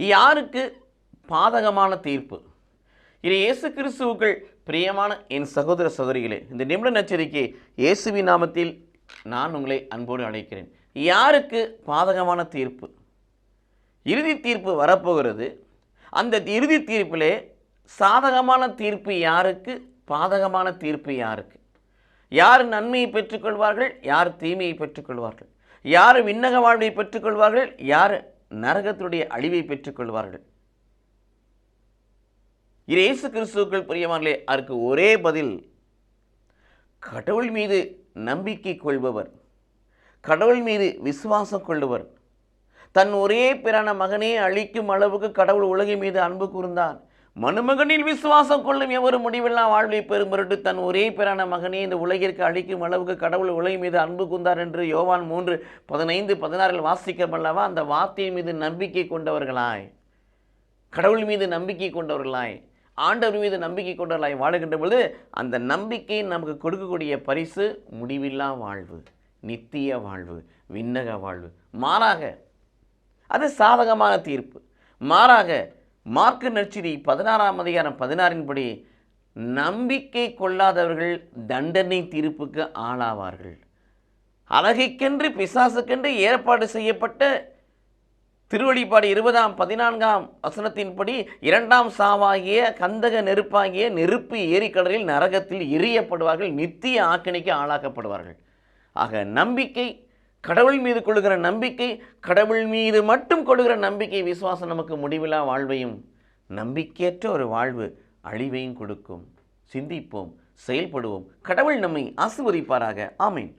யாருக்கு பாதகமான தீர்ப்பு? இது இயேசு கிறிஸ்துவுக்கள் பிரியமான என் சகோதர சகோதரிகளே இந்த நிமிட நச்சரிக்கை இயேசுவி நாமத்தில் நான் உங்களை அன்போடு அழைக்கிறேன். யாருக்கு பாதகமான தீர்ப்பு? இறுதி தீர்ப்பு வரப்போகிறது. அந்த இறுதி தீர்ப்பிலே சாதகமான தீர்ப்பு யாருக்கு? பாதகமான தீர்ப்பு யாருக்கு? யார் நன்மையை பெற்றுக்கொள்வார்கள்? யார் தீமையை பெற்றுக்கொள்வார்கள்? யார் விண்ணக வாழ்வை பெற்றுக்கொள்வார்கள்? யார் நரகத்துடைய அழிவை பெற்றுக்கொள்வார்கள் இது இயேசு கிறிஸ்துக்கள் பிரியமானே அதற்கு ஒரே பதில் கடவுள் மீது நம்பிக்கை கொள்பவர் கடவுள் மீது விசுவாசம் கொள்பவர் தன் ஒரே பிறான மகனே அழிக்கும் அளவுக்கு கடவுள் உலகின் மீது அன்பு கூர்ந்தான். மனுமகனில் விசுவாசம் கொள்ளும் எவரும் முடிவில்லா வாழ்வை பெறும் பொருட்டு தன் ஒரே பிறான மகனே இந்த உலகிற்கு அழிக்கும் அளவுக்கு கடவுள் உலகின் மீது அன்பு கொண்டார் என்று யோவான் மூன்று பதினைந்து பதினாறில் வாசிக்கமல்லவா அந்த வார்த்தையின் மீது நம்பிக்கை கொண்டவர்களாய். கடவுள் மீது நம்பிக்கை கொண்டவர்களாய். ஆண்டவர் மீது நம்பிக்கை கொண்டவர்களாய் வாழுகின்ற பொழுது அந்த நம்பிக்கை நமக்கு கொடுக்கக்கூடிய பரிசு முடிவில்லா வாழ்வு நித்திய வாழ்வு விண்ணக வாழ்வு. மாறாக அது சாதகமான தீர்ப்பு. மாறாக மார்க்கு நற்செய்தி பதினாறாம் அதிகாரம் பதினாறின்படி நம்பிக்கை கொள்ளாதவர்கள் தண்டனை தீர்ப்புக்கு ஆளாவார்கள். அழகைக்கென்று பிசாசுக்கென்று ஏற்பாடு செய்யப்பட்ட திருவழிப்பாடு இருபதாம் பதினான்காம் வசனத்தின்படி இரண்டாம் சாவாகிய கந்தக நெருப்பாகிய நெருப்பு ஏரிக்கடலில் நரகத்தில் எரியப்படுவார்கள் நித்திய ஆக்கினைக்கு ஆளாக்கப்படுவார்கள். ஆக நம்பிக்கை கடவுள் மீது கொள்கிற நம்பிக்கை கடவுள் மீது மட்டும் கொள்கிற நம்பிக்கை விசுவாசம் நமக்கு முடிவில்லா வாழ்வையும் நம்பிக்கையற்ற ஒரு வாழ்வு அழிவையும் கொடுக்கும். சிந்திப்போம் செயல்படுவோம். கடவுள் நம்மை ஆசிர்வதிப்பாராக. ஆமீன்.